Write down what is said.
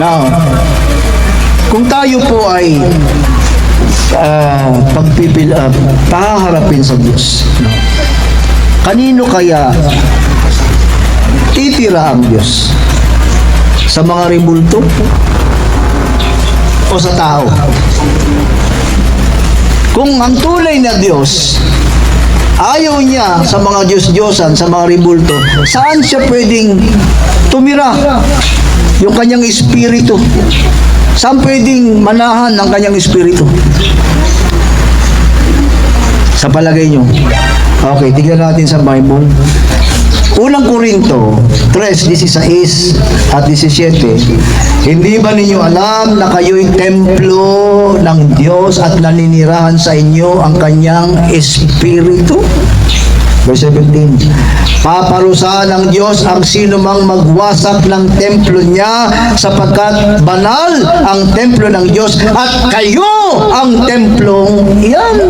Now, kung tayo po ay uh, pagpipil, uh, paharapin sa Diyos, no? kanino kaya titira ang Diyos? Sa mga rebulto? O sa tao? Kung ang tunay na Diyos ayaw niya sa mga Diyos-Diyosan, sa mga rebulto, saan siya pwedeng tumira? Yung kanyang espiritu. Saan pwedeng manahan ng kanyang espiritu? Sa palagay nyo. Okay, tignan natin sa Bible. Unang Korinto 3:16 at 17. Hindi ba ninyo alam na kayo'y templo ng Diyos at naninirahan sa inyo ang kanyang espiritu? Verse 17. Paparusahan ng Diyos ang sino mang magwasak ng templo niya sapagkat banal ang templo ng Diyos at kayo ang templong iyan.